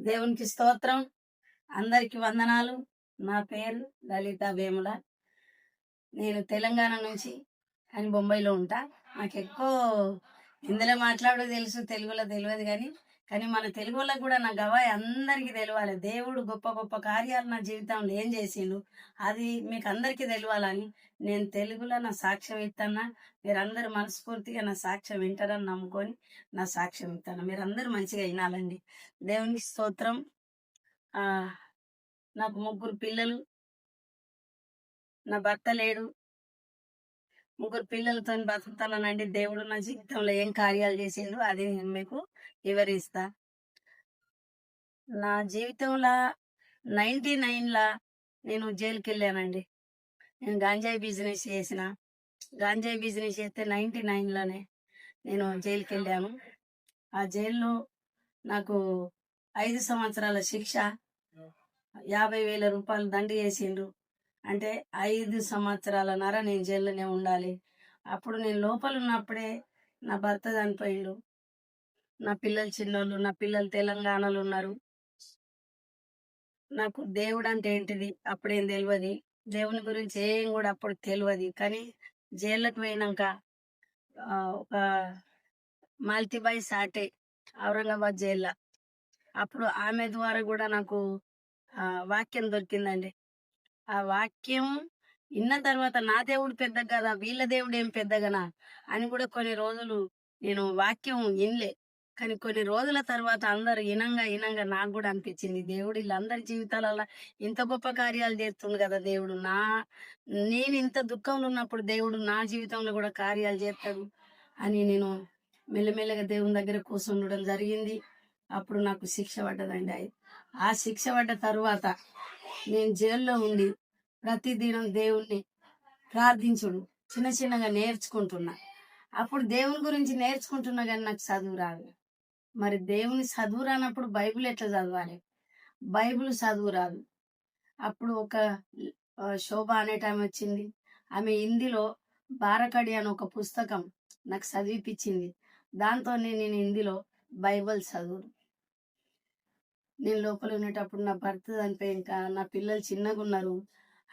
దేవునికి స్తోత్రం. అందరికి వందనాలు. నా పేరు లలిత వేముల. నేను తెలంగాణ నుంచి అని బొంబాయిలో ఉంటా. నాకు ఎక్కువ ఇందులో మాట్లాడో తెలుసు తెలుగులో తెలియదు కానీ కానీ మన తెలుగులో కూడా నా గవాయి అందరికీ తెలియాలి దేవుడు గొప్ప గొప్ప కార్యాలు నా జీవితంలో ఏం చేసిండు అది మీకు అందరికీ తెలియాలని నేను తెలుగులో నా సాక్ష్యం ఇస్తానా మీరందరూ మనస్ఫూర్తిగా నా సాక్ష్యం వింటారని నమ్ముకొని నా సాక్ష్యం ఇస్తాను మీరందరూ మంచిగా వినాలండి. దేవునికి స్తోత్రం. నాకు ముగ్గురు పిల్లలు నా భర్త లేడు ముగ్గురు పిల్లలతో బతుకుతానండి దేవుడు నా జీవితంలో ఏం కార్యాలు చేసిండు అది నేను మీకు వివరిస్తా. నా జీవితంలో నైన్టీ నైన్లా నేను జైలుకి వెళ్ళానండి నేను గాంజాయి బిజినెస్ చేసిన. గాంజాయి బిజినెస్ చేస్తే నైన్టీ నైన్లోనే నేను జైలుకి వెళ్ళాను ఆ జైల్లో నాకు ఐదు సంవత్సరాల శిక్ష యాభై వేల రూపాయలు దండి వేసిండ్రు అంటే ఐదు సంవత్సరాల నర నేను జైల్లోనే ఉండాలి. అప్పుడు నేను లోపల ఉన్నప్పుడే నా భర్త చనిపోయిండు. నా పిల్లలు చిన్నోళ్ళు నా పిల్లలు తెలంగాణలో ఉన్నారు. నాకు దేవుడు అంటే ఏంటిది? అప్పుడేం తెలియదు దేవుని గురించి ఏం కూడా అప్పుడు తెలియదు కానీ జైళ్ళకి పోయినాక ఒక మాల్తీబాయి సాటే ఔరంగాబాద్ జైల్లో. అప్పుడు ఆమె ద్వారా కూడా నాకు వాక్యం దొరికిందండి. ఆ వాక్యం విన్న తర్వాత నా దేవుడు పెద్ద కదా? వీళ్ళ దేవుడు ఏం పెద్దగనా? అని కూడా కొన్ని రోజులు నేను వాక్యం వినలే. కానీ కొన్ని రోజుల తర్వాత అందరు ఇనంగా ఇనంగా నాకు కూడా అనిపించింది. దేవుడు వీళ్ళందరి జీవితాలలో ఇంత గొప్ప కార్యాలు చేస్తుంది కదా దేవుడు. నా నేను ఇంత దుఃఖంలో ఉన్నప్పుడు దేవుడు నా జీవితంలో కూడా కార్యాలు చేస్తాడు అని నేను మెల్లమెల్లగా దేవుని దగ్గర కూర్చుండడం జరిగింది. అప్పుడు నాకు శిక్ష పడ్డదండి. ఆ శిక్ష పడ్డ తర్వాత నేను జైల్లో ఉండి ప్రతిదినం దేవుణ్ణి ప్రార్థించుడు. చిన్న చిన్నగా నేర్చుకుంటున్నా. అప్పుడు దేవుని గురించి నేర్చుకుంటున్నా కానీ నాకు చదువు రాదు. మరి దేవుని చదువు రానప్పుడు బైబిల్ ఎట్లా చదవాలి? బైబిల్ చదువు రాదు. అప్పుడు ఒక శోభ అనే టైం వచ్చింది. ఆమె హిందీలో బారకడి అని ఒక పుస్తకం నాకు చదివిపించింది. దాంతో నేను హిందీలో బైబిల్ చదువు నేను లోపల ఉండేటప్పుడు నా భర్త చనిపోయి ఇంకా నా పిల్లలు చిన్నగా ఉన్నారు.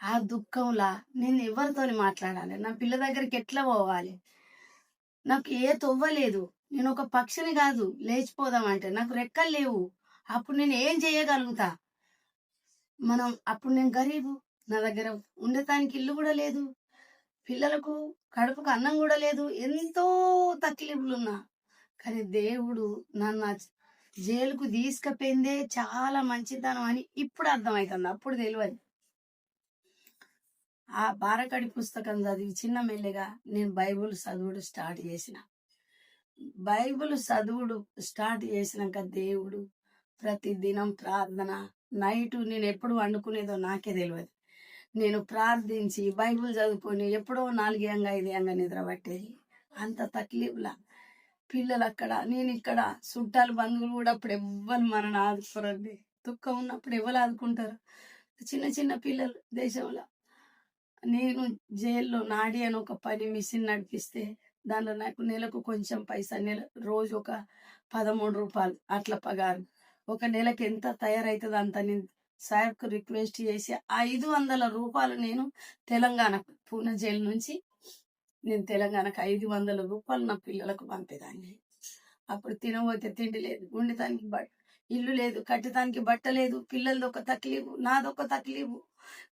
ఆ దుఃఖంలా నేను ఎవరితోని మాట్లాడాలి? నా పిల్ల దగ్గరికి ఎట్లా పోవాలి? నాకు ఏ తొవ్వలేదు నేను ఒక పక్షిని కాదు. లేచిపోదామంటే నాకు రెక్కలు లేవు. అప్పుడు నేను ఏం చేయగలుగుతా? మనం అప్పుడు నేను గరీబు. నా దగ్గర ఉండటానికి ఇల్లు కూడా లేదు. పిల్లలకు కడుపుకు అన్నం కూడా లేదు. ఎంతో తక్లీఫ్లున్నా కానీ దేవుడు నన్ను జైలుకు తీసుకుపోయిందే చాలా మంచితనం అని ఇప్పుడు అర్థమవుతుంది అప్పుడు తెలియదు ఆ బారకడి పుస్తకం చదివి చిన్న మెల్లగా నేను బైబుల్ చదువుడు స్టార్ట్ చేసిన. బైబిల్ చదువుడు స్టార్ట్ చేసినాక దేవుడు ప్రతి దినం ప్రార్థన. నైట్ నేను ఎప్పుడు వండుకునేదో నాకే తెలియదు నేను ప్రార్థించి బైబిల్ చదువుకొని ఎప్పుడో నాలుగేయంగా ఐదేయంగా నిద్ర పట్టేది. అంత తక్లీఫ్లా. పిల్లలు అక్కడ నేను ఇక్కడ చుట్టాలు బంధువులు కూడా అప్పుడు ఎవ్వరు మనని ఆదుకోరండి. దుఃఖం ఉన్నప్పుడు ఎవరు ఆదుకుంటారు? చిన్న చిన్న పిల్లలు దేశంలో. నేను జైల్లో నాడి అని ఒక పని మిషన్ నడిపిస్తే దానిలో నాకు నెలకు కొంచెం పైసా నెల రోజు ఒక పదమూడు రూపాయలు అట్లా పగారు. ఒక నెలకి ఎంత తయారవుతుందో అంత నేను సార్కు రిక్వెస్ట్ చేసి ఐదు వందల రూపాయలు నేను తెలంగాణ పూణె జైలు నుంచి నేను తెలంగాణకు ఐదు వందల రూపాయలు నా పిల్లలకు పంపేదాన్ని. అప్పుడు తినబోతే తిండి లేదు ఉండటానికి బట్ ఇల్లు లేదు కట్టడానికి బట్ట లేదు పిల్లలది ఒక తక్లీఫు నాదొక తక్లీఫు.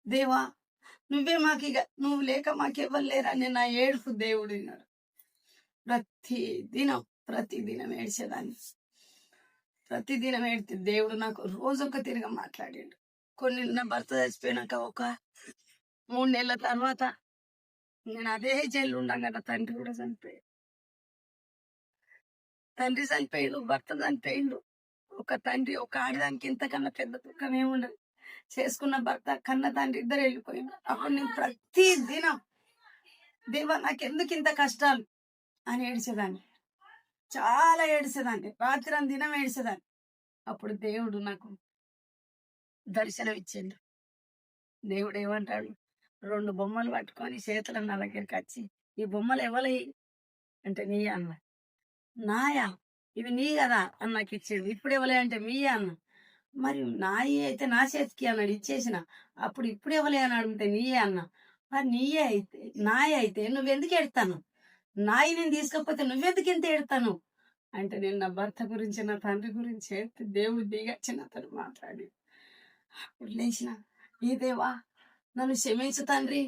దేవా నువ్వే మాకు ఇక నువ్వు లేక మాకు ఇవ్వలేరని నా ఏడుపు దేవుడు విన్నాడు. ప్రతి దినం ప్రతి దినం ఏడ్చేదాన్ని. ప్రతి దినం ఏడితే దేవుడు నాకు రోజొక తిరిగి మాట్లాడాడు. కొన్ని నా భర్త చచ్చిపోయినాక ఒక మూడు నెలల తర్వాత నేను అదే జైలు ఉండగా నా తండ్రి కూడా చనిపోయాడు. తండ్రి చనిపోయాడు భర్త చనిపోయిండు. ఒక తండ్రి ఒక ఆడదానికి ఇంతకన్నా పెద్ద దుఃఖం ఏముండదు. చేసుకున్న భర్త కన్న తండ్రి ఇద్దరు వెళ్ళిపోయిండు అప్పుడు నేను ప్రతి దినం దేవా నాకెందుకు ఇంత కష్టాలు? అని ఏడ్చేదాన్ని. చాలా ఏడిచేదాన్ని. రాత్రి దినం ఏడిచేదాన్ని. అప్పుడు దేవుడు నాకు దర్శనం ఇచ్చిండు దేవుడు ఏమంటాడు? రెండు బొమ్మలు పట్టుకొని చేతులు నా దగ్గరికి వచ్చి ఈ బొమ్మలు ఎవరి అంటే నీ అన్న. నాయా? ఇవి నీ కదా అని నాకు ఇచ్చిండు. ఇప్పుడు ఎవలే అంటే మీ అన్న. మరి నాయి అయితే నా చేతికి అన్నాడు ఇచ్చేసిన అప్పుడు ఇప్పుడు ఇవ్వలే అని అడిగితే నీయే అన్న. మరి నీయే అయితే నాయ అయితే నువ్వెందుకు ఎడతాను నాయి నేను తీసుకపోతే నువ్వెందుకు ఎంత ఎడతాను అంటే నేను నా భర్త గురించి నా తండ్రి గురించి ఏడితే దేవుడు దిగచ్చిన అతను మాట్లాడి. అప్పుడు లేచిన ఈ దేవా నన్ను క్షమించు తండ్రి.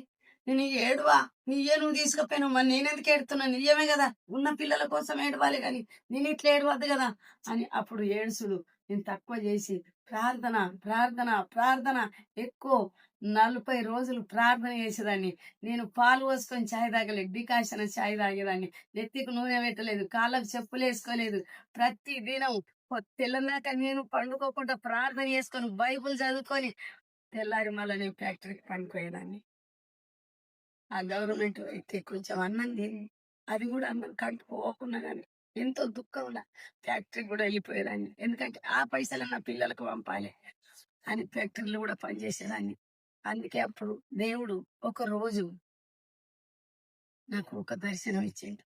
నేను ఏడువా? నీయే నువ్వు తీసుకుపోయినావు మరి నేనెందుకు ఏడుతున్నా నీయమే కదా. ఉన్న పిల్లల కోసం ఏడవాలి కానీ నేను ఇట్లా ఏడవద్దు కదా అని అప్పుడు ఏడుసుడు. నేను తక్కువ చేసి ప్రార్థన ప్రార్థన ప్రార్థన. ఎక్కువ నలభై రోజులు ప్రార్థన చేసేదాన్ని. నేను పాలు పోసుకొని ఛాయ్ తాగలేదు డికాషన్ ఛాయ్ తాగేదాన్ని. నెత్తికి నూనె పెట్టలేదు కాళ్ళకు చెప్పులు వేసుకోలేదు. ప్రతి దినం తెల్లదాకా నేను పండుకోకుండా ప్రార్థన చేసుకొని బైబుల్ చదువుకొని తెల్లారి మళ్ళీ నేను ఫ్యాక్టరీకి పనిపోయేదాన్ని ఆ గవర్నమెంట్ అయితే కొంచెం అన్నం అది కూడా అన్నం కంటి పోకుండా కానీ ఎంతో దుఃఖంలా ఫ్యాక్టరీ కూడా వెళ్ళిపోయేదాన్ని. ఎందుకంటే ఆ పైసలు నా పిల్లలకు పంపాలి. అని ఫ్యాక్టరీలో కూడా పనిచేసేదాన్ని. అందుకే అప్పుడు దేవుడు ఒక రోజు నాకు ఒక దర్శనం ఇచ్చిండు.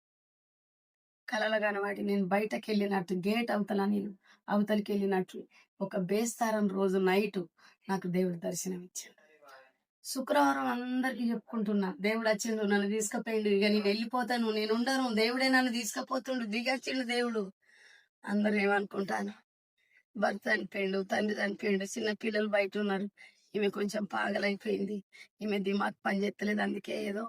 కలలు కనవాడి నేను బయటకు వెళ్ళినట్టు గేట్ అవతల నేను అవతలికి వెళ్ళినట్టు ఒక బేస్తారం రోజు నైట్ నాకు దేవుడు దర్శనం ఇచ్చాడు. శుక్రవారం అందరికి చెప్పుకుంటున్నా. దేవుడు వచ్చిండు నన్ను తీసుకుపోయిండు. ఇక నేను వెళ్ళిపోతాను. నేను ఉండను. దేవుడే నన్ను తీసుకుపోతుండు. దిగచ్చిండు దేవుడు. అందరు ఏమనుకుంటాను భర్త చనిపోయిండు తండ్రి చనిపోయిండు. చిన్న పిల్లలు బయట ఉన్నారు. ఈమె కొంచెం పాగలైపోయింది. ఈమె దిమాగ్ పని చేస్తలేదు అందుకే ఏదో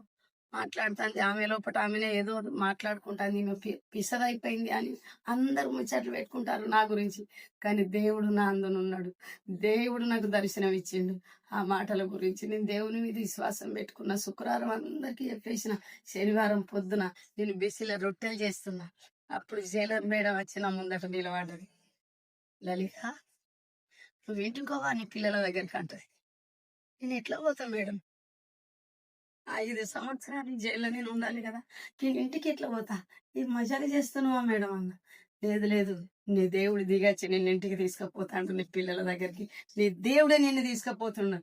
మాట్లాడుతుంది. ఆమె లోపల ఆమెనే ఏదో మాట్లాడుకుంటాను నేను పి- పిసరైపోయింది అని అందరూ ముచ్చట్లు పెట్టుకుంటారు నా గురించి. కానీ దేవుడు నా అందునున్నాడు దేవుడు నాకు దర్శనం ఇచ్చిండు. ఆ మాటల గురించి నేను దేవుని మీద విశ్వాసం పెట్టుకున్న శుక్రవారం అందరికీ చెప్పేసిన శనివారం పొద్దున నేను బెసిల రొట్టెలు చేస్తున్నా. అప్పుడు జైలర్ మేడం వచ్చి నా ముందట నిలబడ్డది. లలిత నువ్వు ఇంటికోవా నీ పిల్లల దగ్గరికి అంటది. నేను ఎట్లా పోతా మేడం? ఐదు సంవత్సరాలు జైల్లో నేను ఉండాలి కదా. నేను ఇంటికి ఎట్లా పోతా? ఈ మజాలు చేస్తున్నావా మేడం అన్న. లేదు లేదు. నీ దేవుడు దిగచ్చి నేను ఇంటికి తీసుకుపోతాడు నీ పిల్లల దగ్గరికి. నీ దేవుడే నిన్ను తీసుకుపోతున్నా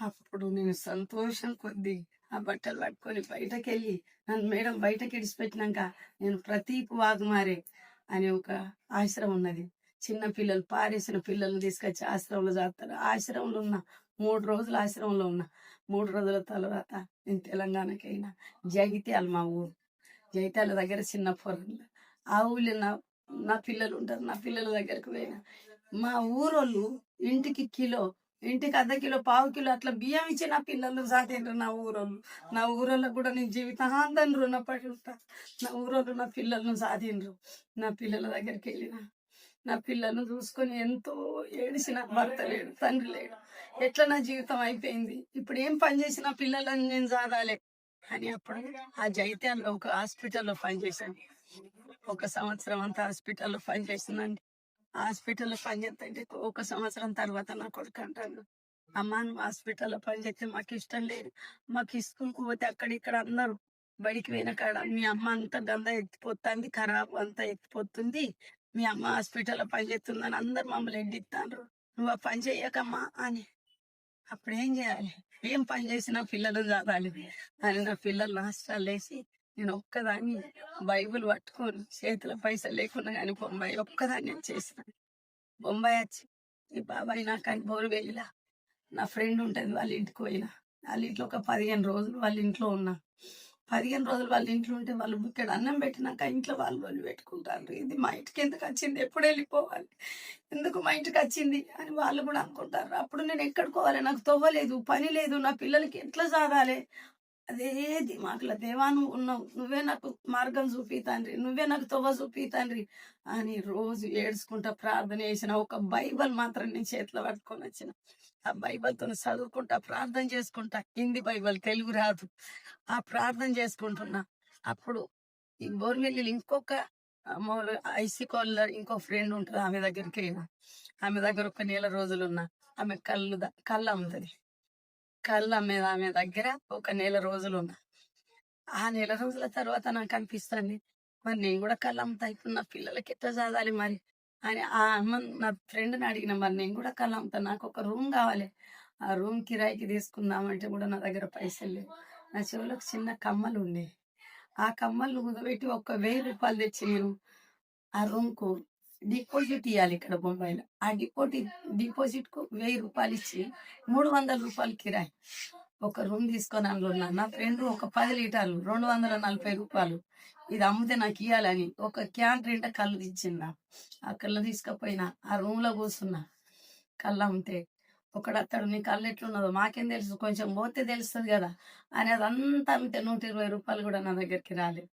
అప్పుడు నేను సంతోషం కొద్ది ఆ బట్టలు పట్టుకొని బయటకు వెళ్ళి నన్ను మేడం బయటకి ఇడిచిపెట్టినాక నేను ప్రతీప్ వాగుమారే అనే ఒక ఆశ్రమం ఉన్నది. చిన్న పిల్లలు పారేసిన పిల్లల్ని తీసుకొచ్చి ఆశ్రమంలో చేస్తారు. ఆశ్రమంలో ఉన్న మూడు రోజులు ఆశ్రమంలో ఉన్నా. మూడు రోజుల తర్వాత నేను తెలంగాణకి అయినా జగిత్యాల మా ఊరు. జగిత్యాల దగ్గర చిన్న పొరలు ఆ ఊళ్ళో నా నా పిల్లలు ఉంటారు. నా పిల్లల దగ్గరకు పోయినా. మా ఊరోళ్ళు ఇంటికి కిలో ఇంటికి అర్ధ కిలో పావు కిలో అట్లా బియ్యం ఇచ్చి నా పిల్లలు సాటిండ్రు నా ఊరోళ్ళు. నా ఊరోళ్ళకు కూడా నేను జీవితాంతం రుణపడి ఉంటా. నా ఊరోళ్ళు నా పిల్లలను సాధిండ్రు నా పిల్లల దగ్గరికి వెళ్ళిన నా పిల్లలను చూసుకొని ఎంతో ఏడిసిన భర్త లేడు తండ్రి లేడు. ఎట్లా నా జీవితం అయిపోయింది? ఇప్పుడు ఏం పని చేసిన పిల్లలని నేను సాధాలే. అని అప్పుడు ఆ జైత్యాల్లో ఒక హాస్పిటల్లో పనిచేశాను ఒక సంవత్సరం అంతా హాస్పిటల్లో పనిచేసిందండి హాస్పిటల్లో పనిచేస్తుంటే ఒక సంవత్సరం తర్వాత నా కొడుకు అంటాను అమ్మ నువ్వు హాస్పిటల్లో పనిచేస్తే మాకు ఇష్టం లేదు. మాకు స్కూల్కి పోతే అక్కడ ఇక్కడ అందరూ బడికి వెనకాడ కాడ మీ అమ్మ అంతా గంద ఎత్తిపోతుంది ఖరాబ్ అంతా ఎత్తిపోతుంది. మీ అమ్మ హాస్పిటల్లో పనిచేస్తుందని అందరు మమ్మల్ని ఎడ్డిస్తాండ్రు నువ్వు ఆ పని చేయకమ్మా అని. అప్పుడు ఏం చేయాలి? ఏం పని చేసినా పిల్లలు చదవాలి. అని నా పిల్లలు నాష్టాలు వేసి నేను ఒక్కదాన్ని బైబిల్ పట్టుకొని చేతిలో పైసలు లేకుండా కానీ బొంబాయి ఒక్కదాన్ని నేను చేసిన. బొంబాయి వచ్చి ఈ బాబాయ్ నాకు అని వేయలా. నా ఫ్రెండ్ ఉంటుంది వాళ్ళ ఇంటికి పోయినా. వాళ్ళ ఇంట్లో ఒక పదిహేను రోజులు వాళ్ళ ఇంట్లో ఉన్నా. పదిహేను రోజులు వాళ్ళ ఇంట్లో ఉంటే వాళ్ళు ఇక్కడ అన్నం పెట్టినాక ఇంట్లో వాళ్ళు వాళ్ళు పెట్టుకుంటారు. ఇది మా ఇంటికి ఎందుకు వచ్చింది? ఎప్పుడు వెళ్ళిపోవాలి? ఎందుకు మా ఇంటికి వచ్చింది? అని వాళ్ళు కూడా అనుకుంటారు. అప్పుడు నేను ఎక్కడికోవాలి నాకు తవ్వలేదు పని లేదు నా పిల్లలకి ఎట్లా చదవాలి? అదే దిమాకుల దేవా నువ్వు ఉన్నావు. నువ్వే నాకు మార్గం చూపి తండ్రి. నువ్వే నాకు తవ్వ చూపి తండ్రి. అని రోజు ఏడ్చుకుంటా ప్రార్థన చేసిన. ఒక బైబిల్ మాత్రం నేను చేతిలో పట్టుకొని వచ్చిన. ఆ బైబిల్తో చదువుకుంటా ప్రార్థన చేసుకుంటా. హిందీ బైబిల్ తెలుగు రాదు. ఆ ప్రార్థన చేసుకుంటున్నా. అప్పుడు ఈ బోర్వెల్లి ఇంకొక ఐసీ కాలర్ ఇంకో ఫ్రెండ్ ఉంటుంది. ఆమె దగ్గరికి అయినా ఆమె దగ్గర ఒక నెల రోజులు ఉన్నా ఆమె కళ్ళు కళ్ళు అమ్ముతుంది. కళ్ళు అమ్మేది ఆమె దగ్గర ఒక నెల రోజులు ఉన్నా ఆ నెల రోజుల తర్వాత నాకు అనిపిస్తుంది మరి నేను కూడా కళ్ళు అమ్ముతా. ఇప్పుడు నా పిల్లలకి ఎట్లా చదవాలి మరి? అని ఆ అమ్మ నా ఫ్రెండ్ని అడిగిన మరి నేను కూడా కళ్ళు అమ్ముతా నాకు ఒక రూమ్ కావాలి. ఆ రూమ్ కిరాయికి తీసుకుందామంటే కూడా నా దగ్గర పైసలు లేవు. నా చెవులకు చిన్న కమ్మలు ఉండే. ఆ కమ్మలు కుదబెట్టి ఒక వెయ్యి రూపాయలు తెచ్చి నేను ఆ రూమ్కు డిపాజిట్ ఇవ్వాలి ఇక్కడ బొంబాయిలో. ఆ డిపాజిట్ డిపాజిట్కు వెయ్యి రూపాయలు ఇచ్చి మూడు వందల రూపాయలు కిరాయి. ఒక రూమ్ తీసుకొని అందులో నా ఫ్రెండ్ ఒక పది లీటర్లు రెండు వందల నలభై రూపాయలు. ఇది అమ్మితే నాకు ఇవ్వాలని ఒక క్యాన్ రెంట కళ్ళు తెచ్చిందా ఆ కళ్ళు తీసుకపోయినా ఆ రూమ్లో కూర్చున్నా. కళ్ళు అమ్మితే ఒకడత్తడు నీ కళ్ళు ఎట్లున్నదో? మాకేం తెలుసు? కొంచెం పోతే తెలుస్తుంది కదా. అని అదంతా అమ్మితే నూట ఇరవై రూపాయలు కూడా నా దగ్గరికి రాలేదు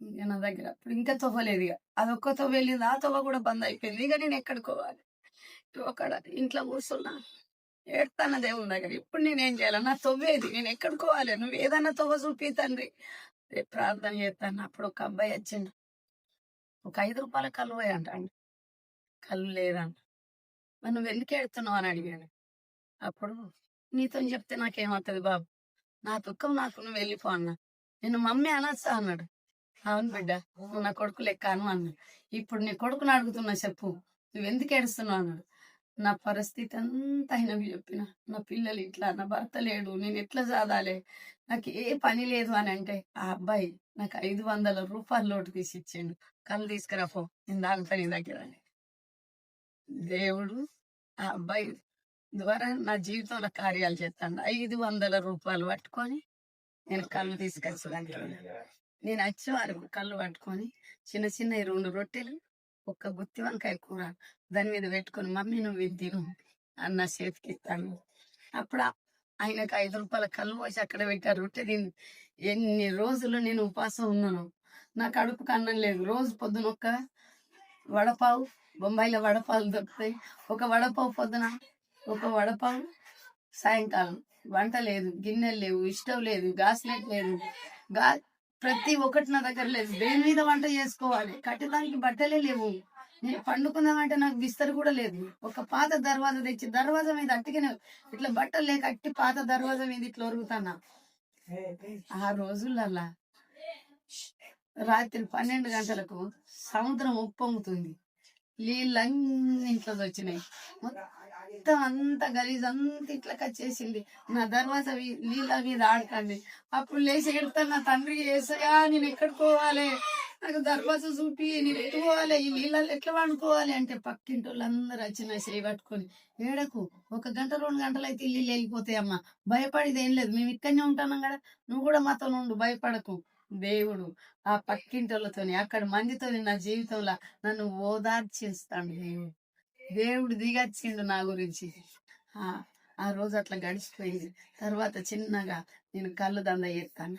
ఇంకా నా దగ్గర అప్పుడు ఇంకా తవ్వలేదు ఇక. అదొక్క తవ్వ వెళ్ళింది. ఆ తవ్వ కూడా బంద్ అయిపోయింది. ఇక నేను ఎక్కడికోవాలి ఒకడ ఇంట్లో కూర్చున్నా. ఏడుతాన దేవుని దగ్గర? ఇప్పుడు నేనేం చేయాలి? నా తవ్వేది. నేను ఎక్కడికోవాలి నువ్వు ఏదన్నా తవ్వ చూపి తండ్రి. రేపు ప్రార్థన చేస్తాను. అప్పుడు ఒక అబ్బాయి వచ్చిండు. ఒక ఐదు రూపాయల కళ్ళు అంట అండి కళ్ళు లేదంట. మరి నువ్వు ఎందుకు ఎడుతున్నావు అని అడిగాను అప్పుడు నీతో చెప్తే నాకేమవుతుంది బాబు? నా దుఃఖం నాకు నువ్వు వెళ్ళిపో అన్న. నేను మమ్మీ అనొచ్చా అన్నాడు. అవును బిడ్డ నువ్వు నా కొడుకు లెక్క అను అన్నాడు. ఇప్పుడు నీ కొడుకుని అడుగుతున్నా చెప్పు. నువ్వు ఎందుకు ఏడుస్తున్నావు అన్నాడు. నా పరిస్థితి అంతా ఆయనకు చెప్పిన. నా పిల్లలు ఇట్లా నా భర్త లేడు. నేను ఎట్లా చదాలి నాకు ఏ పని లేదు అని అంటే ఆ అబ్బాయి నాకు ఐదు వందల రూపాయల లోటు తీసి ఇచ్చిండు. కళ్ళు తీసుకురాపో నేను దాగుతా నీ దగ్గర అని. దేవుడు ఆ అబ్బాయి ద్వారా నా జీవితంలో కార్యాలు చేస్తాను ఐదు వందల రూపాయలు పట్టుకొని నేను కళ్ళు తీసుకొచ్చేదానికి నేను వచ్చే వరకు కళ్ళు పట్టుకొని చిన్న చిన్న రెండు రొట్టెలు ఒక్క గుత్తి వంకాయ కూర దాని మీద పెట్టుకొని మమ్మీ నువ్వు ఇది తిను అన్న చేతికి ఇస్తాను. అప్పుడు ఆయనకు ఐదు రూపాయల కళ్ళు పోసి అక్కడ పెట్టారు రొట్టె తిని. ఎన్ని రోజులు నేను ఉపాసం ఉన్నాను? నాకు కడుపుకు అన్నం లేదు. రోజు పొద్దున ఒక వడపావు బొంబాయిలో వడపాలు దొరుకుతాయి. ఒక వడపావు పొద్దున ఒక వడపావు సాయంకాలం. వంట లేదు గిన్నెలు లేవు ఇష్టం లేదు గాస్ లైట్ లేదు. గా ప్రతి ఒక్కటి నా దగ్గర లేదు. దేని మీద వంట చేసుకోవాలి? కట్టడానికి బట్టలే లేవు. నేను పండుకుందామంటే నాకు బిస్తరు కూడా లేదు. ఒక పాత దర్వాజా తెచ్చి దర్వాజా మీద అట్టిగానే ఇట్లా బట్టలు లేక అట్టి పాత దర్వాజా మీద ఇట్లా ఒరుగుతానా? ఆ రోజులల్లా రాత్రి పన్నెండు గంటలకు సముద్రం ఉప్పొంగుతుంది. నీళ్ళన్నీ ఇంట్లో వచ్చినాయి. మొత్తం అంతా గలీజ్ అంతా ఇట్లా కచ్చేసింది నా దర్వాజా వీ- నీళ్ళ మీద ఆడకండి. అప్పుడు లేచి ఎడతాను నా తండ్రి వేసగా నేను ఎక్కడికి పోవాలి? నాకు దర్వాజా చూపి నేను ఎటు పోవాలి? ఈ నీళ్ళల్లో ఎట్లా వండుకోవాలి అంటే పక్కింటి వాళ్ళందరూ వచ్చిన నా చేయి పట్టుకొని ఏడకు ఒక గంట రెండు గంటలు అయితే నీళ్ళు వెళ్ళిపోతాయి అమ్మ. భయపడేది ఏం లేదు. మేము ఇక్కడనే ఉంటున్నాం కదా. నువ్వు కూడా మాతో ఉండు భయపడకు. దేవుడు ఆ పక్కింటోళ్ళతోని అక్కడ మందితోని నా జీవితంలో నన్ను ఓదార్చిస్తాడు దేవుడు. దేవుడు దిగచ్చిండు నా గురించి. ఆ రోజు అట్లా గడిచిపోయింది. తర్వాత చిన్నగా నేను కళ్ళు దంద చేస్తాను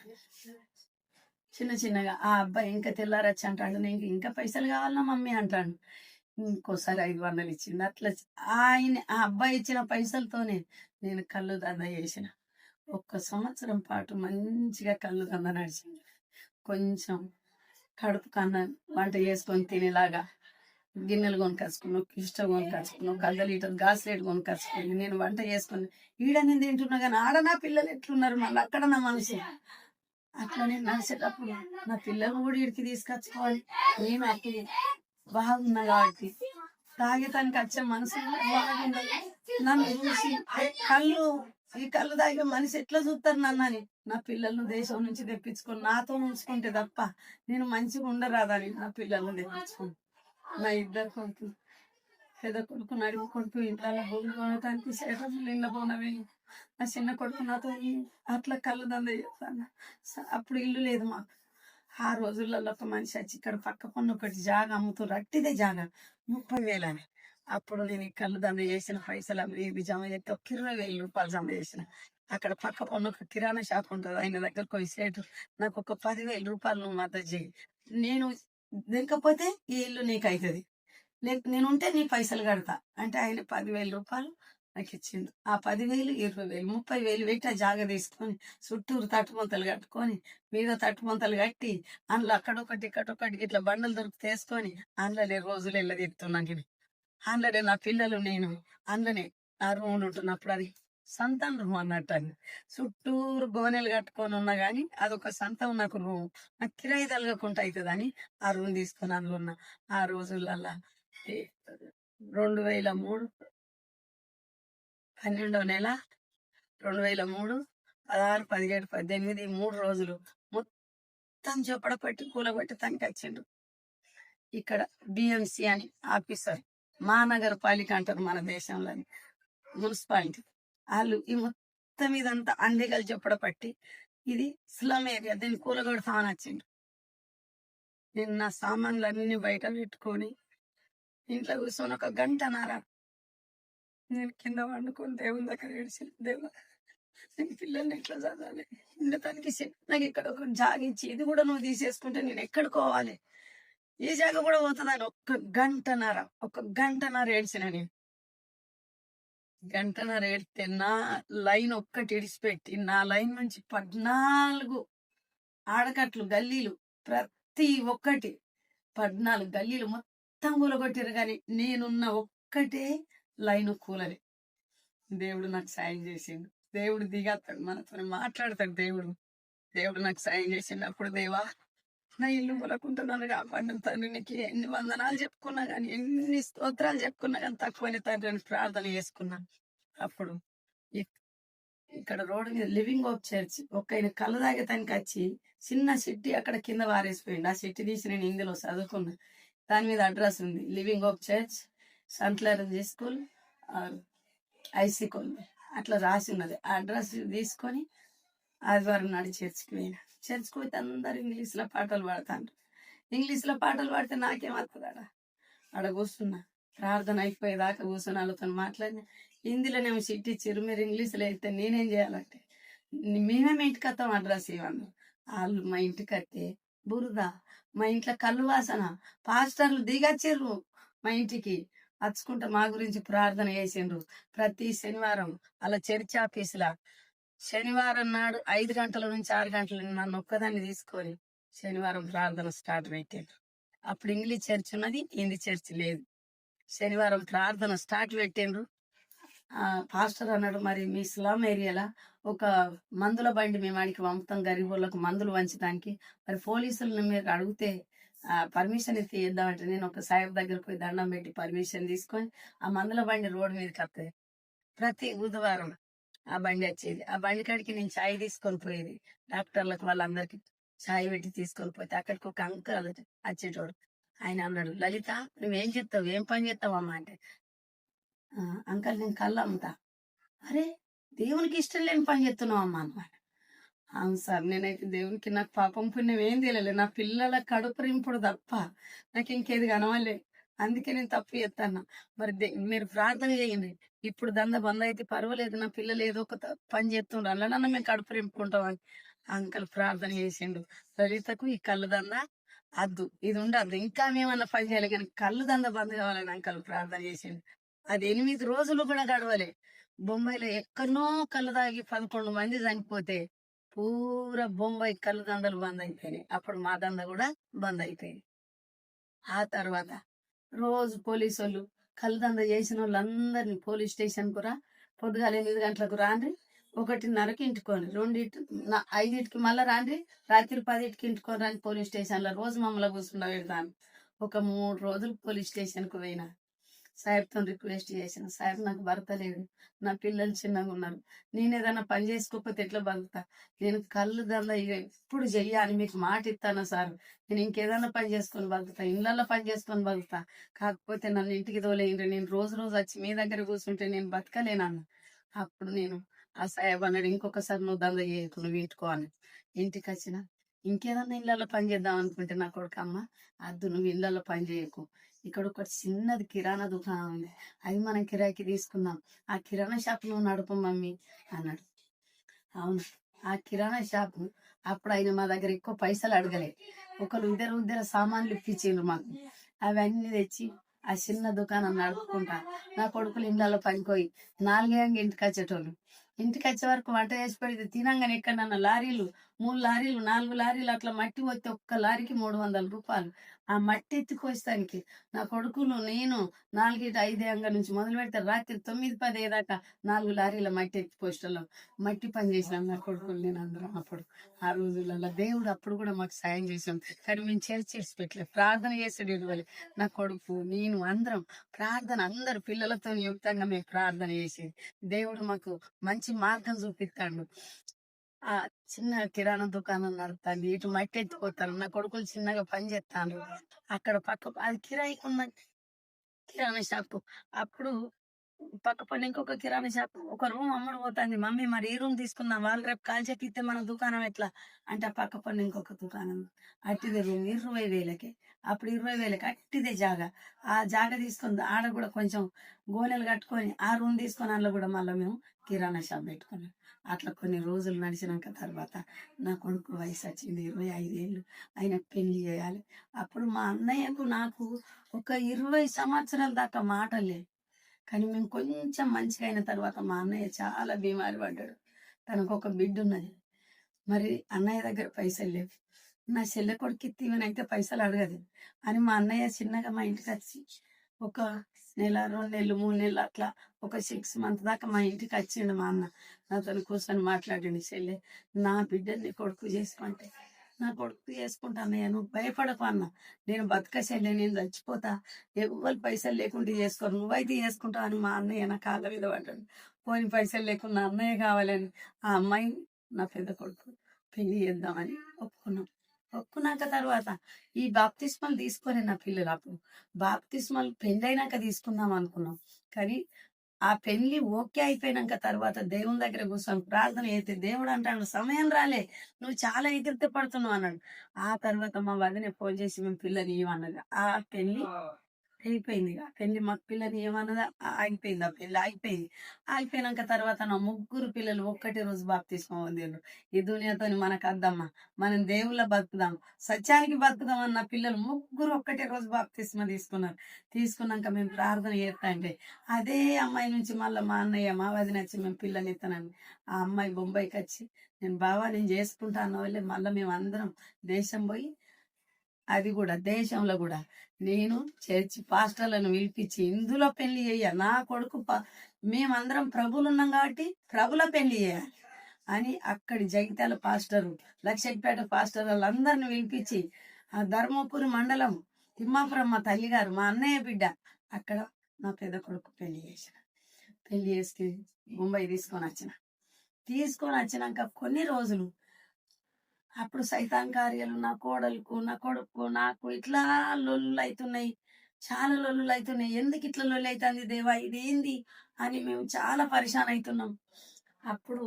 చిన్న చిన్నగా ఆ అబ్బాయి ఇంకా తెల్లారచ్చి అంటాడు నేను ఇంకా పైసలు కావాలన్నా మమ్మీ అంటాడు. ఇంకోసారి ఐదు వందలు ఇచ్చింది అట్లా ఆయన ఆ అబ్బాయి ఇచ్చిన పైసలతోనే నేను కళ్ళు దంద చేసిన. ఒక్క సంవత్సరం పాటు మంచిగా కళ్ళు దంద నడిచింది కొంచెం కడుపు కన్నా వంట చేసుకొని తినేలాగా గిన్నెలు కొనుకొచ్చుకున్నావు కిష్టం కొనుకొచ్చుకున్నావు గంట లీటర్ గాస్ లీటర్ కొనుకొచ్చుకుని నేను వంట చేసుకుని ఈడ నేను తింటున్నా కానీ ఆడ నా పిల్లలు ఎట్లున్నారు? మళ్ళీ అక్కడ నా మనసు అట్లా నేను నడిచేటప్పుడు నా పిల్లలు కూడా ఇడికి తీసుకొచ్చుకోవాలి. నేను అప్పుడు బాగున్నా కాబట్టి. తాగేతానికి వచ్చే మనసు నన్ను చూసి కళ్ళు ఈ కళ్ళు తాగే మనిషి ఎట్లా చూస్తారు నన్నని నా పిల్లలను దేశం నుంచి తెప్పించుకొని నాతో ఉంచుకుంటే తప్ప నేను మంచిగా ఉండరాదని నా పిల్లలను తెప్పించుకుని. నా ఇద్దరు కొడుకు పెద్ద కొడుకు నడుపు కొడుకు ఇంట్లో భూమి కొనటానికి శేషం ఇళ్ళ పోనవి. నా చిన్న కొడుకు నాతో అట్లా కళ్ళు దంద చేస్తాను అప్పుడు ఇల్లు లేదు మాకు. ఆ రోజులలో ఒక మనిషి వచ్చి ఇక్కడ పక్క పన్ను ఒకటి జాగా అమ్ముతూ రట్టిదే జాగా. ముప్పై వేలని అప్పుడు నేను ఈ కళ్ళు దంద చేసిన పైసలు అవి ఇవి జమ చేస్తే ఒక ఇరవై వేల రూపాయలు జమ చేసిన. అక్కడ పక్క పన్ను ఒక కిరాణా షాప్ ఉంటుంది. ఆయన దగ్గరకు పోయి సేటు. నాకు ఒక పదివేల రూపాయలు నువ్వు మద్దతు చేయి నేను లేకపోతే ఈ ఇల్లు నీకు అవుతుంది నేను ఉంటే నీ పైసలు కడతా. అంటే ఆయన పదివేల రూపాయలు నాకు ఇచ్చిండు. ఆ పదివేలు ఇరవై వేలు ముప్పై వేలు పెట్టి ఆ జాగ తీసుకొని చుట్టూరు తట్టుమంతలు కట్టుకొని మీద తట్టుమంతలు కట్టి అందులో అక్కడొకటి ఇక్కడొకటి ఇట్లా బండలు దొరికి తీసుకొని అందులోనే రోజులు వెళ్ళ తిరుగుతున్నాను అందులోనే నా పిల్లలు నేను అందులోనే ఆ రూమ్లు ఉంటున్నప్పుడు అది సంతాన రూమ్ అన్నట్టు. అది చుట్టూరు గోనెలు కట్టుకొని ఉన్నా గానీ అదొక సంతం నాకు రూమ్ నాకు కిరాయి తలగకుండా అవుతుందని ఆ రూమ్ తీసుకొని అందులో ఉన్న ఆ రోజులల్లా రెండు వేల మూడు పన్నెండో నెల రెండు వేల మూడు పదహారు పదిహేడు పద్దెనిమిది మూడు రోజులు మొత్తం చొప్పడ పెట్టి కూలగొట్టి తనకి ఇక్కడ బిఎంసి అని ఆఫీసర్. మహానగరపాలిక అంటారు మన దేశంలో మున్సిపాలిటీ. వాళ్ళు ఈ మొత్తం ఇదంతా అందిగలు చెప్పడం పట్టి ఇది స్లమ్ ఏరియా. దీన్ని కూలగొడతామని వచ్చిండు. నేను నా సామాన్లు అన్ని బయట పెట్టుకొని ఇంట్లో కూర్చొని ఒక గంటన్నర నేను కింద వండుకొని దేవుని దగ్గర ఏడిచి దేవుడు నేను పిల్లల్ని ఎట్లా చదవాలి? ఉండటానికి నాకు ఇక్కడ ఒక జాగించి ఇది కూడా నువ్వు తీసేసుకుంటే నేను ఎక్కడికోవాలి ఈ జాగ కూడా పోతుందని ఒక్క గంటన్నర ఒక గంటన్నర ఏడ్చిన నేను. గంటన్నర ఏడితే నా లైన్ ఒక్కటి ఇడిచిపెట్టి నా లైన్ నుంచి పద్నాలుగు ఆడకట్లు గల్లీలు ప్రతి ఒక్కటి పద్నాలుగు గల్లీలు మొత్తం కూలగొట్టారు కానీ నేనున్న ఒక్కటే లైన్ కూలలే దేవుడు నాకు సాయం చేసిండు. దేవుడు దిగాతాడు మనతో మాట్లాడతాడు దేవుడు. దేవుడు నాకు సాయం చేసిండు. అప్పుడు దేవా నా ఇల్లు మొలకుంటున్నాను కాపాడిన తండ్రి నీకు ఎన్ని వందనాలు చెప్పుకున్నా కానీ ఎన్ని స్తోత్రాలు చెప్పుకున్నా కానీ తక్కువని తండ్రి అని ప్రార్థన చేసుకున్నా. అప్పుడు ఇ- ఇక్కడ రోడ్డు మీద లివింగ్ ఆఫ్ చర్చ్ ఒక ఆయన కళ్ళు తాగేతానికి వచ్చి చిన్న సిట్టి అక్కడ కింద వారేసిపోయింది ఆ సిట్టి తీసి నేను ఇందులో చదువుకున్నా దాని మీద అడ్రస్ ఉంది. లివింగ్ ఆఫ్ చర్చ్ సంట్లర్ స్కూల్ ఐసీ కాలనీ అట్లా రాసి ఉన్నది. ఆ అడ్రస్ తీసుకొని ఆదివారం నాడు చర్చికి పోయినా. చర్చ్కి పోతే అందరు ఇంగ్లీష్లో పాటలు పాడతాండ్రు. ఇంగ్లీష్లో పాటలు పాడితే నాకేం వస్తుంది ఆడ ఆడ కూర్చున్నా. ప్రార్థన అయిపోయేదాకా కూర్చొని వాళ్ళతో మాట్లాడిన. హిందీలోనేమో సిట్ ఇచ్చారు మీరు ఇంగ్లీష్లో అయితే నేనేం చేయాలంటే మేమే ఇంటికి వస్తాం అడ్రస్ ఇవ్వండి. వాళ్ళు మా ఇంటికి వస్తే బురద మా ఇంట్లో కళ్ళు వాసన పాస్టర్లు దిగచ్చిర్రు మా ఇంటికి. వచ్చుకుంటా మా గురించి ప్రార్థన చేసిండ్రు. ప్రతి శనివారం అలా చర్చ్ ఆఫీసులా శనివారం నాడు ఐదు గంటల నుంచి ఆరు గంటల నన్ను ఒక్కదాన్ని తీసుకొని శనివారం ప్రార్థన స్టార్ట్ పెట్టారు. అప్పుడు ఇంగ్లీష్ చర్చ్ ఉన్నది హిందీ చర్చ్ లేదు. శనివారం ప్రార్థన స్టార్ట్ పెట్టిండ్రు. పాస్టర్ అన్నాడు మరి మీ స్లామ్ ఏరియాలో ఒక మందుల బండి మేము ఆడికి పంపుతాం గరీబులకు మందులు వంచడానికి మరి పోలీసులను మీరు అడిగితే పర్మిషన్ ఇస్తే ఇద్దామంటే నేను ఒక సాహెబ్ దగ్గర పోయి దండం పెట్టి పర్మిషన్ తీసుకొని ఆ మందుల బండి రోడ్డు మీదకి వస్తుంది ప్రతి బుధవారం ఆ బండి వచ్చేది. ఆ బండి కాడికి నేను ఛాయ్ తీసుకొని పోయేది. డాక్టర్లకు వాళ్ళందరికి ఛాయ్ పెట్టి తీసుకొని పోతే అక్కడికి ఒక అంకల్ వచ్చేటోడు. ఆయన అన్నాడు లలిత నువ్వేం చెప్తావు? ఏం పని చేస్తావమ్మా అంటే "ఆ, అంకల్ నేను కళ్ళు అమ్ముతా. అరే దేవునికి ఇష్టం లేని పని చేస్తున్నావు అమ్మా అన్నమాట అవును సార్ నేనైతే దేవునికి నాకు పాపం పుణ్యం ఏం తెలియలే. నా పిల్లల కడుపు రింపుడు తప్ప నాకు ఇంకేది కనవలే అందుకే నేను తప్పు చేస్తాను మరి దే- మీరు ప్రార్థన చేయండి. ఇప్పుడు దంద బంద్ అయితే పర్వాలేదు. నా పిల్లలు ఏదో ఒక పని చేస్తుండ్రు. అల్లనన్న మేము కడుపు రింపుకుంటాం అని అంకల్ ప్రార్థన చేసిండు. లలితకు ఈ కళ్ళు దంద అద్దు ఇది ఉండద్దు. ఇంకా మేమన్నా పని చేయాలి కానీ కళ్ళు దంద బంద్ కావాలని అంకల్ ప్రార్థన చేసిండు. అది ఎనిమిది రోజులు కూడా గడవలే. బొంబాయిలో ఎక్కడనో కళ్ళు తాగి పదకొండు మంది చనిపోతే పూరా బొంబాయి కళ్ళు దందలు బంద్ అయిపోయినాయి. అప్పుడు మా దంద కూడా బంద్ అయిపోయింది. ఆ తర్వాత రోజు పోలీసు వాళ్ళు కళ్ళదంద చేసిన వాళ్ళందరినీ పోలీస్ స్టేషన్ కూడా పొద్దుగాల ఎనిమిది గంటలకు రాండ్రి. ఒకటిన్నరకి ఇంటికోండి రెండింటి ఐదింటికి మళ్ళీ రాండ్రి. రాత్రి పదింటికి ఇంటికొని రాని పోలీస్ స్టేషన్లో రోజు మమ్మల్ని కూర్చుండ పెడతాను ఒక మూడు రోజులు పోలీస్ స్టేషన్కి పోయినా. సాహెబ్తో రిక్వెస్ట్ చేసిన సాహెబ్ నాకు భర్త లేడు నా పిల్లలు చిన్నగా ఉన్నారు నేను ఏదైనా పని చేసుకోకపోతే ఎట్లా బతుకుతా? నేను కళ్ళు దంద ఎప్పుడు చెయ్యాలి మీకు మాట ఇస్తాను సార్? నేను ఇంకేదైనా పని చేసుకొని బతుకుతా ఇళ్ళల్లో పని చేసుకొని బతుకుతా. కాకపోతే నన్ను ఇంటికి తోలేయండి నేను రోజు రోజు వచ్చి మీ దగ్గర కూర్చుంటే నేను బతకలేనన్న అప్పుడు నేను ఆ సాహెబ్ అన్నాడు ఇంకొకసారి నువ్వు దంద చేయకు నువ్వు ఇంటికో అని. ఇంటికి వచ్చిన ఇంకేదన్నా ఇళ్ళల్లో పని చేద్దాం అనుకుంటే నా కొడుకు అమ్మ అద్దు నువ్వు ఇళ్ళల్లో పని చేయకు. ఇక్కడ ఒక చిన్నది కిరాణా దుకాణం ఉంది. అది మనం కిరాయికి తీసుకుందాం. ఆ కిరాణా షాప్ నడుపు మమ్మీ అన్నాడు. అవును ఆ కిరాణా షాప్ అప్పుడు ఆయన మా దగ్గర ఎక్కువ పైసలు అడగలే. ఒకరు ఇద్దరు ఇద్దరు సామాన్లు ఇప్పించిండ్రు మాకు. అవన్నీ తెచ్చి ఆ చిన్న దుకాణం నడుపుకుంటా. నా కొడుకులు ఇండ్లలో పనిపోయి నాలుగేయంగా ఇంటికి వచ్చేటోళ్ళు. ఇంటికి వచ్చే వరకు వంట చేసి పెడితే తినంగానే ఎక్కడన్నా లారీలు మూడు లారీలు నాలుగు లారీలు అట్లా మట్టి వస్తే ఒక్క లారీకి మూడు వందల రూపాయలు. ఆ మట్టి ఎత్తుకొస్తానికి. నా కొడుకులు నేను నాలుగేట ఐదే అంగ నుంచి మొదలు పెడితే రాత్రి తొమ్మిది పది దాకా నాలుగు లారీల మట్టి ఎత్తిపోస్టలో మట్టి పని చేసినాం నా కొడుకులు నేను అందరం అప్పుడు. ఆ రోజులలో దేవుడు అప్పుడు కూడా మాకు సాయం చేసాం కానీ మేము చేసి పెట్టలేదు ప్రార్థన చేసాడు ఇవ్వాలి నా కొడుకు నేను అందరం ప్రార్థన అందరు పిల్లలతో యుక్తంగా మేము ప్రార్థన చేసేది. దేవుడు మాకు మంచి మార్గం చూపిస్తాడు. ఆ చిన్న కిరాణా దుకాణం నడుపుతాను ఇటు మట్టి ఎత్తుకోతాను నా కొడుకులు చిన్నగా పని చేస్తాను అక్కడ పక్క అది కిరాయికి ఉందండి కిరాణా షాప్. అప్పుడు పక్క పని ఇంకొక కిరాణా షాప్. ఒక రూమ్ అమ్ముడు పోతుంది. మమ్మీ మరి ఈ రూమ్ తీసుకుందాం. వాళ్ళు రేపు కాల్ చెప్పిస్తే మన దుకాణం ఎట్లా? అంటే ఆ పక్క పని ఇంకొక దుకాణం. అట్టిదే రూమ్. ఇరవై వేలకి. అప్పుడు ఇరవై వేలకి. అట్టిదే జాగా. ఆ జాగా తీసుకుంది. ఆడ కూడా కొంచెం గోనెలు కట్టుకొని ఆ రూమ్ తీసుకొని అందులో కూడా మళ్ళీ మేము కిరాణా షాప్ పెట్టుకున్నాం. అట్లా కొన్ని రోజులు నడిచినాక తర్వాత నా కొడుకు వయసు వచ్చింది ఇరవై ఐదేళ్ళు. ఆయన పెళ్ళి చేయాలి. అప్పుడు మా అన్నయ్యకు నాకు ఒక ఇరవై సంవత్సరాల దాకా మాటలే. కానీ మేము కొంచెం మంచిగా అయిన తర్వాత మా అన్నయ్య చాలా బీమారి పడ్డాడు. తనకు ఒక బిడ్డ ఉన్నది. మరి అన్నయ్య దగ్గర పైసలు లేవు. నా చెల్లె కొడుకు అయితే పైసలు అడగదు. అని మా అన్నయ్య చిన్నగా మా ఇంటికి వచ్చి ఒక నెల రెండు నెలలు మూడు నెలలు అట్లా ఒక సిక్స్ మంత్ దాకా మా ఇంటికి వచ్చిండు మా అన్న. నాతో కూర్చొని మాట్లాడిండు చెల్లె నా బిడ్డని కొడుకు చేసుకుంటే నా కొడుకు చేసుకుంటా అన్నయ్య నువ్వు భయపడకు అన్న. నేను బతక చెల్లె నేను చచ్చిపోతా. ఎవరు పైసలు లేకుండా చేసుకోరు. నువ్వైతే చేసుకుంటావు అని మా అన్నయ్య నా కాళ్ళ మీద పడ్డాడు. పోయిన పైసలు లేకుండా అన్నయ్య కావాలని ఆ అమ్మాయి నా పెద్ద కొడుకు పెళ్ళి చేద్దామని ఒప్పుకున్నాం. ఒప్పుకున్నాక తర్వాత ఈ బాప్తిస్మలు తీసుకోలే నా పిల్లలు అప్పుడు బాప్తిస్మలు పెళ్ళైనాక తీసుకుందాం అనుకున్నాం. కానీ ఆ పెళ్ళి ఓకే అయిపోయినాక తర్వాత దేవుని దగ్గర కూర్చొని ప్రార్థన అయితే దేవుడు అంటాడు సమయం రాలే నువ్వు చాలా ఎగిరితే పడుతున్నావు అన్నాడు. ఆ తర్వాత మా వదిన ఫోన్ చేసి మేము పిల్లని ఇవ్వన్నది ఆ పెళ్ళి అయిపోయింది ఇక. పెళ్ళి మాకు పిల్లని ఏమన్నదా? ఆగిపోయింది ఆ పెళ్ళి ఆగిపోయింది ఆగిపోయినాక తర్వాత నా ముగ్గురు పిల్లలు ఒక్కటే రోజు బాప్ తీసుకోవాలి ఈ దునియాతో మనకు అద్దమ్మా మనం దేవుళ్ళ బతుకుదాం. సత్యానికి బతుకుదాం అన్న పిల్లలు ముగ్గురు ఒక్కటే రోజు బాప్ తీసుకున్నారు. తీసుకున్నాక మేము ప్రార్థన చేస్తా అంటే అదే అమ్మాయి నుంచి మళ్ళీ మా అన్నయ్య మా వదిన వచ్చి మేము పిల్లని ఎత్తానని ఆ అమ్మాయి బొంబాయికి వచ్చి నేను బావా నేను చేసుకుంటా అన్న వాళ్ళే మళ్ళీ మేము అందరం దేశం పోయి అది కూడా దేశంలో కూడా నేను చర్చి పాస్టర్లను పిలిపించి ఇందులో పెళ్ళి చేయ నా కొడుకు మేమందరం ప్రభులు ఉన్నాం కాబట్టి ప్రభుల పెళ్ళి చేయాలి అని అక్కడి జగిత్యాల పాస్టరు లక్షపేట పాస్టర్ వాళ్ళందరిని పిలిపించి ఆ ధర్మపురి మండలం తిమ్మాపురం మా తల్లిగారు మా అన్నయ్య బిడ్డ అక్కడ నా పెద్ద కొడుకు పెళ్ళి చేసిన. పెళ్ళి చేసి ముంబై తీసుకొని వచ్చిన. తీసుకొని వచ్చినాక కొన్ని రోజులు అప్పుడు సైతాన్ కార్యాలు నా కోడలకు నా కొడుకు నాకు ఇట్లా లొల్లు అవుతున్నాయి చాలా లొల్లులు అవుతున్నాయి ఎందుకు ఇట్లా లొల్లు అవుతుంది దేవా? ఇది ఏంది అని మేము చాలా పరిశాన్ అవుతున్నాం అప్పుడు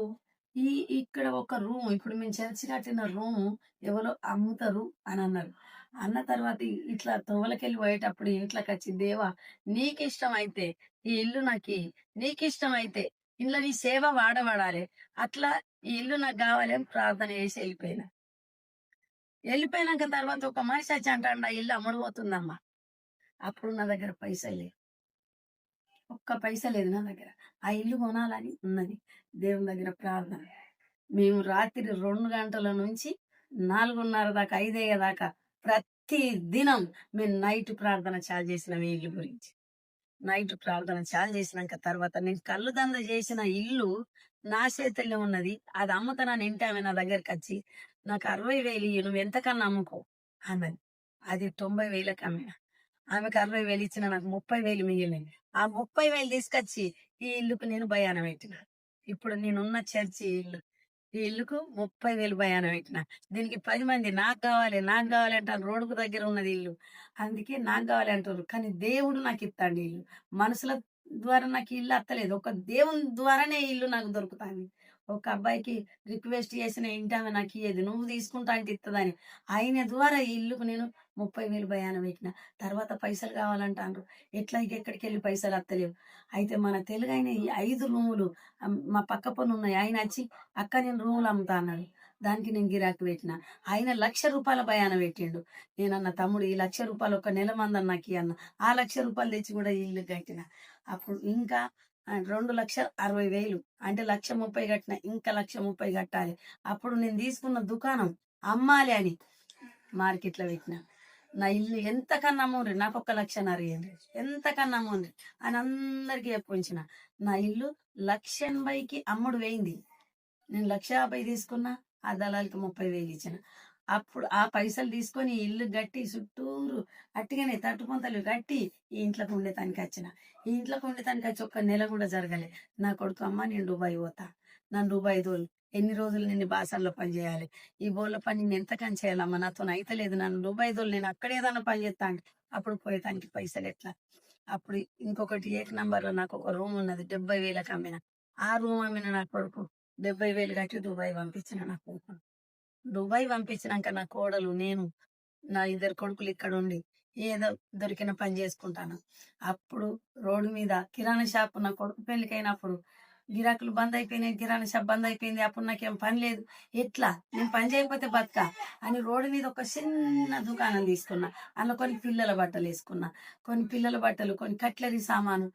ఈ ఇక్కడ ఒక రూమ్ ఇప్పుడు మేము చర్చి కట్టిన రూమ్ ఎవరో అమ్ముతారు అని అన్నారు. అన్న తర్వాత ఇట్లా తోవలకెళ్ళి పోయేటప్పుడు ఇంట్లోకి వచ్చి దేవా నీకు ఇష్టం అయితే ఈ ఇల్లు నాకు నీకు ఇష్టం అయితే ఇంట్లో నీ సేవ వాడబడాలి. అట్లా ఈ ఇల్లు నాకు కావాలి అని ప్రార్థన చేసి వెళ్ళిపోయినా. వెళ్ళిపోయినాక తర్వాత ఒక మనిషి వచ్చి అంటాడు ఇల్లు అమ్ముడుపోతుందమ్మా. అప్పుడు నా దగ్గర పైసలు లేవు. ఒక్క పైస లేదు నా దగ్గర. ఆ ఇల్లు కొనాలని ఉన్నది. దేవుని దగ్గర ప్రార్థన. మేము రాత్రి రెండు గంటల నుంచి నాలుగున్నర దాకా ఐదయ్యే దాకా ప్రతి దినం మేము నైట్ ప్రార్థన చాలు చేసిన ఈ ఇల్లు గురించి. నైట్ ప్రార్థన చాలు చేసినాక తర్వాత నేను కళ్ళు దంద చేసిన ఇల్లు నా చేతుల్లో ఉన్నది. అది అమ్ముతానని ఇంటి ఆమె నా దగ్గరికి వచ్చి నాకు అరవై వేలు ఇయ్యి నువ్వు ఎంతకన్నా అమ్ముకో. అన్నది అది తొంభై వేలకు అమ్మిన ఆమెకు అరవై వేలు ఇచ్చిన నాకు ముప్పై వేలు మిగిలినవి ఆ ముప్పై వేలు తీసుకొచ్చి ఈ ఇల్లుకు నేను భయానం పెట్టిన. ఇప్పుడు నేనున్న చర్చి ఇల్లు ఈ ఇల్లుకు ముప్పై వేలు భయానం పెట్టిన. దీనికి పది మంది నాకు కావాలి నాకు కావాలి అంటారు రోడ్డుకు దగ్గర ఉన్నది ఇల్లు. అందుకే నాకు కావాలి అంటారు కానీ దేవుడు నాకు ఇస్తాడు ఇల్లు. మనసులో ద్వారా నాకు ఇల్లు అత్తలేదు. ఒక దేవుని ద్వారానే ఇల్లు నాకు దొరుకుతాను ఒక అబ్బాయికి రిక్వెస్ట్ చేసిన ఇంటామె నాకు ఇయ్యేది. నువ్వు తీసుకుంటా అంటే ఇస్తుందని ఆయన ద్వారా ఈ ఇల్లుకు నేను ముప్పై వేలు భయానం పెట్టిన తర్వాత పైసలు కావాలంటారు ఎట్లా ఇక ఎక్కడికి వెళ్ళి పైసలు అత్తలేవు. అయితే మన తెలుగు ఆయన ఈ ఐదు రూములు మా పక్క పని ఉన్నాయి. ఆయన వచ్చి అక్క నేను రూములు అమ్ముతా అన్నాడు. దానికి నేను గిరాకు పెట్టిన. ఆయన లక్ష రూపాయల భయాన పెట్టిండు. నేనన్న తమ్ముడు ఈ లక్ష రూపాయలు ఒక నెల మంది నాకు అన్న ఆ లక్ష రూపాయలు తెచ్చి కూడా ఇల్లు కట్టిన. అప్పుడు ఇంకా రెండు లక్షల అరవై వేలు అంటే లక్ష ముప్పై కట్టిన ఇంకా లక్ష ముప్పై కట్టాలి. అప్పుడు నేను తీసుకున్న దుకాణం అమ్మాలి అని మార్కెట్లో పెట్టిన. నా ఇల్లు ఎంతకన్నా అమ్ముండ్రి నాకు ఒక లక్ష ఇయ్యండి ఎంతకన్నా అమ్ముండ్రి అని అందరికీ చెప్పించిన నా ఇల్లు లక్ష ఎనభైకి అమ్ముడు వేయింది నేను లక్ష యాభై తీసుకున్నా ఆ దళాలకి ముప్పై వేలు ఇచ్చిన. అప్పుడు ఆ పైసలు తీసుకొని ఇల్లు కట్టి చుట్టూరు అట్టిగానే తట్టుపంతలు కట్టి ఈ ఇంట్లోకి ఉండేదానికి వచ్చిన. ఈ ఇంట్లోకి ఉండేదానికి వచ్చి ఒక్క నెల కూడా జరగలే. నా కొడుకు అమ్మ నేను దుబాయ్ పోతా. నన్ను దుబాయ్ తోలు. ఎన్ని రోజులు నేను ఈ బాసన్లో పని చేయాలి? ఈ బోర్ల పని నేను ఎంతకని చేయాలమ్మా? నాతో అయితలేదు నన్ను దుబాయ్ తోలు. నేను అక్కడ ఏదైనా పని చేస్తాను అప్పుడు పోయేదానికి పైసలు ఎట్లా? అప్పుడు ఇంకొకటి ఏక నంబర్లో నాకు ఒక రూమ్ ఉన్నది. డెబ్బై వేలకు అమ్మిన. ఆ రూమ్ అమ్మిన నా కొడుకు డెబ్బై వేలు కట్టి దుబాయ్ పంపించిన నా కొడుకు దుబాయ్ పంపించినాక నా కోడలు నేను నా ఇద్దరు కొడుకులు ఇక్కడ ఉండి ఏదో దొరికిన పని చేసుకుంటాను. అప్పుడు రోడ్డు మీద కిరాణా షాప్ నా కొడుకు పెళ్ళికైనప్పుడు గిరాకులు బంద్ అయిపోయినాయి కిరాణా షాప్ బంద్ అయిపోయింది అప్పుడు నాకేం పని లేదు. ఎట్లా? నేను పని చేయకపోతే బతక? అని రోడ్డు మీద ఒక చిన్న దుకాణం తీసుకున్నా. అందులో కొన్ని పిల్లల బట్టలు వేసుకున్నా. కొన్ని పిల్లల బట్టలు కొన్ని కట్లరీ సామాను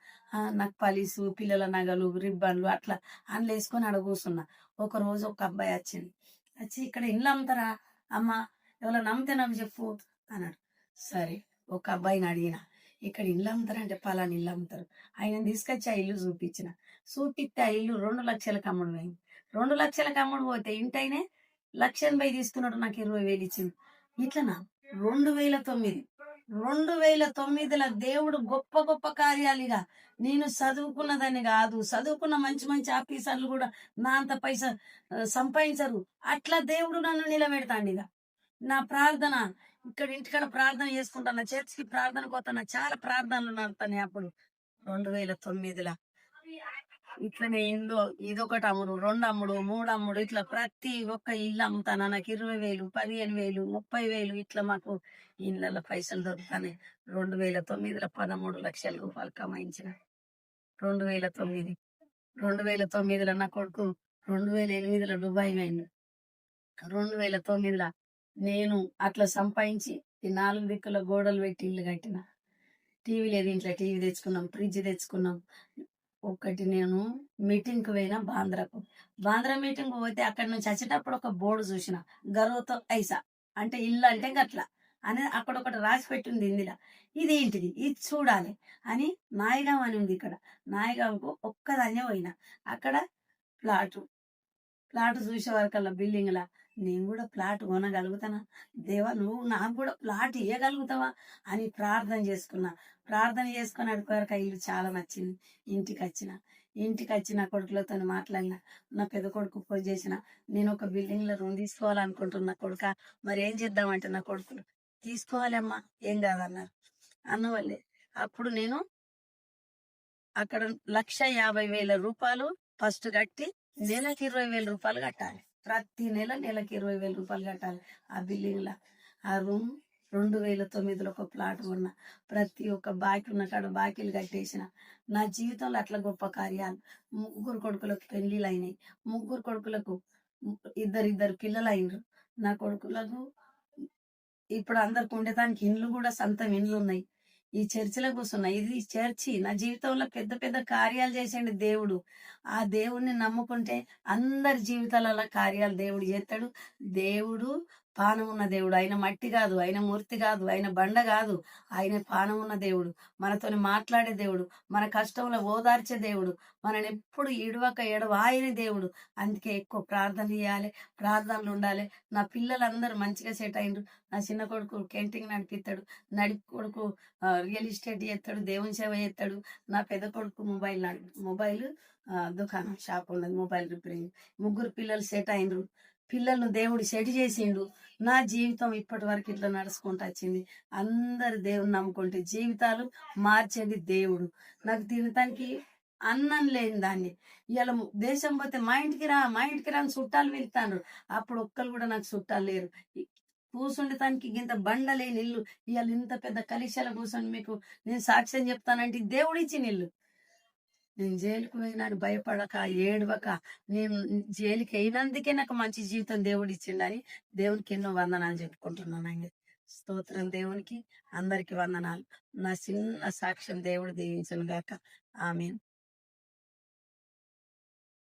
నాకు పలీసు పిల్లల నగలు రిబ్బన్లు అట్లా అందులో వేసుకొని అక్కడ ఒక రోజు ఒక అబ్బాయి వచ్చింది. వచ్చి ఇక్కడ ఇల్లు అమ్ముతారా? అమ్మ ఎవరో నమ్మితే నాకు చెప్పు అన్నాడు. సరే ఒక అబ్బాయిని అడిగిన. ఇక్కడ ఇల్లు అమ్ముతారంటే పలాని ఇల్లు అమ్ముతారు. ఆయన తీసుకొచ్చి ఆ ఇల్లు చూపించిన. చూపిస్తే ఆ ఇల్లు రెండు లక్షలకు అమ్ముడు రెండు లక్షలకు అమ్ముడు పోతే ఇంటైనే లక్ష ఎనభై తీసుకున్నాడు నాకు ఇరవై వేలు ఇచ్చింది ఇట్లనా? రెండు వేల తొమ్మిది. రెండు వేల తొమ్మిదిలో దేవుడు గొప్ప గొప్ప కార్యాలుగా. నేను చదువుకున్నదని కాదు చదువుకున్న మంచి మంచి ఆఫీసర్లు కూడా నా అంత పైసా సంపాదించరు. అట్లా దేవుడు నన్ను నిలబెడతాండి ఇక నా ప్రార్థన ఇక్కడ ఇంటికాడ ప్రార్థన చేసుకుంటాను చర్చికి ప్రార్థన పోతాను చాలా ప్రార్థనలు నడుతాను అప్పుడు. రెండు వేల తొమ్మిదిలో ఇట్లనే ఇల్లు ఇదొకటి అమ్ముడు రెండు అమ్ముడు మూడు అమ్ముడు ఇట్లా ప్రతి ఒక్క ఇల్లు అమ్ముతాను. నాకు ఇరవై వేలు పదిహేను వేలు ముప్పై వేలు ఇట్లా మాకు ఇళ్ళ పైసలు దొరుకుతాయి రెండు వేల తొమ్మిదిలో పదమూడు లక్షల రూపాయలు కమాయించిన. రెండు వేల తొమ్మిది రెండు వేల తొమ్మిదిలో నా కొడుకు రెండు వేల ఎనిమిదిలో దుబాయ్ అయింది రెండు వేల తొమ్మిదిలో నేను అట్లా సంపాదించి ఈ నాలుగు దిక్కుల గోడలు పెట్టి ఇల్లు కట్టిన. టీవీ లేదు ఇంట్లో టీవీ తెచ్చుకున్నాం ఫ్రిడ్జ్ తెచ్చుకున్నాం. ఒకటి నేను మీటింగ్కి పోయినా బాంద్రకు. బాంద్రా మీటింగ్ పోతే అక్కడ నుంచి వచ్చేటప్పుడు ఒక బోర్డు చూసిన గర్వతో ఐసా. అంటే ఇల్లు అంటే గట్లా. అని అక్కడ ఒకటి రాసి పెట్టింది ఇందిలా ఇది ఏంటిది ఇది చూడాలి అని నాయగాం అని ఉంది ఇక్కడ. నాయగాంకు ఒక్కదాన్నే పోయినా. అక్కడ ప్లాటు. ప్లాట్ చూసే వరకల్లా బిల్డింగ్లా. నేను కూడా ప్లాట్ కొనగలుగుతానా? దేవా నువ్వు నాకు కూడా ప్లాట్ ఇవ్వగలుగుతావా అని ప్రార్థన చేసుకున్నా. ప్రార్థన చేసుకుని అడుగువరకు ఇల్లు చాలా నచ్చింది. ఇంటికి వచ్చిన ఇంటికి వచ్చిన కొడుకులతో మాట్లాడిన. నా పెద్ద కొడుకు ఫోన్ చేసిన నేను ఒక బిల్డింగ్లో రూమ్ తీసుకోవాలనుకుంటున్నా కొడుక? మరి ఏం చేద్దామంటే నా కొడుకులు. తీసుకోవాలి అమ్మా ఏం కాదన్నారు. అన్నవాళ్ళే అప్పుడు నేను అక్కడ లక్ష యాభై వేల రూపాయలు ఫస్ట్ కట్టి నెలకి ఇరవై వేల రూపాయలు కట్టాలి. ప్రతి నెల నెలకి ఇరవై వేల రూపాయలు కట్టాలి. ఆ బిల్డింగ్లో ఆ రూమ్ రెండు వేల తొమ్మిదిలో ఒక ప్లాట్ కొన్న. ప్రతి ఒక్క బాకీ ఉన్న కాడ బాకీలు కట్టేసిన. నా జీవితంలో అట్లా గొప్ప కార్యాలు. ముగ్గురు కొడుకులకు పెళ్ళిళ్ళు అయినాయి. ముగ్గురు కొడుకులకు ఇద్దరు ఇద్దరు పిల్లలు అయినరు. నా కొడుకులకు ఇప్పుడు అందరికి ఉండేదానికి ఇండ్లు కూడా సొంతం ఇండ్లు ఉన్నాయి. ఈ చర్చిలో కూర్చున్నా. ఇది చర్చి. నా జీవితంలో పెద్ద పెద్ద కార్యాలు చేసిండు దేవుడు. ఆ దేవుణ్ణి నమ్ముకుంటే అందరి జీవితాలలో కార్యాలు దేవుడు చేస్తాడు. దేవుడు పానం ఉన్న దేవుడు. ఆయన మట్టి కాదు ఆయన మూర్తి కాదు ఆయన బండ కాదు. ఆయన పానం ఉన్న దేవుడు. మనతోని మాట్లాడే దేవుడు. మన కష్టంలో ఓదార్చే దేవుడు. మనని ఎప్పుడు ఇడవక ఆయన దేవుడు. అందుకే ఎక్కువ ప్రార్థన చేయాలి ప్రార్థనలు ఉండాలి. నా పిల్లలందరూ మంచిగా సెట్ అయినరు. నా చిన్న కొడుకు కెంటింగ్ నడిపిస్తాడు. నడి కొడుకు రియల్ ఎస్టేట్ చేస్తాడు దేవుని సేవ చేస్తాడు. నా పెద్ద కొడుకు మొబైల్ మొబైల్ ఆ, దుకాణం షాప్ ఉన్నది మొబైల్ రిపేరింగ్. ముగ్గురు పిల్లలు సెట్ అయినరు. పిల్లలను దేవుడు సెట్ చేసిండు. నా జీవితం ఇప్పటి వరకు ఇట్లా నడుచుకుంటూ వచ్చింది. అందరు దేవుని నమ్ముకుంటే జీవితాలు మార్చేది దేవుడు. నాకు తినటానికి అన్నం లేని దాన్ని. ఇవాళ దేశం పోతే మా ఇంటికి రా మా ఇంటికి రా అని చుట్టాలు వెళ్తాను అప్పుడు ఒక్కరు కూడా నాకు చుట్టాలు లేరు. కూర్చుండటానికి ఇంత బండ లేని ఇల్లు. ఇవాళ ఇంత పెద్ద కలిశాల కూర్చొని మీకు నేను సాక్ష్యం చెప్తానంటే దేవుడిచ్చిన దేవుడు ఇచ్చిన ఇల్లు. నేను జైలుకు పోయినాను భయపడక ఏడవక. నేను జైలుకి అయినందుకే నాకు మంచి జీవితం దేవుడు ఇచ్చిండని దేవునికి ఎన్నో వందనాలు చెప్పుకుంటున్నానండి స్తోత్రం దేవునికి అందరికి వందనాలు. నా చిన్న సాక్ష్యం దేవుడు దీవించను గాక ఆమె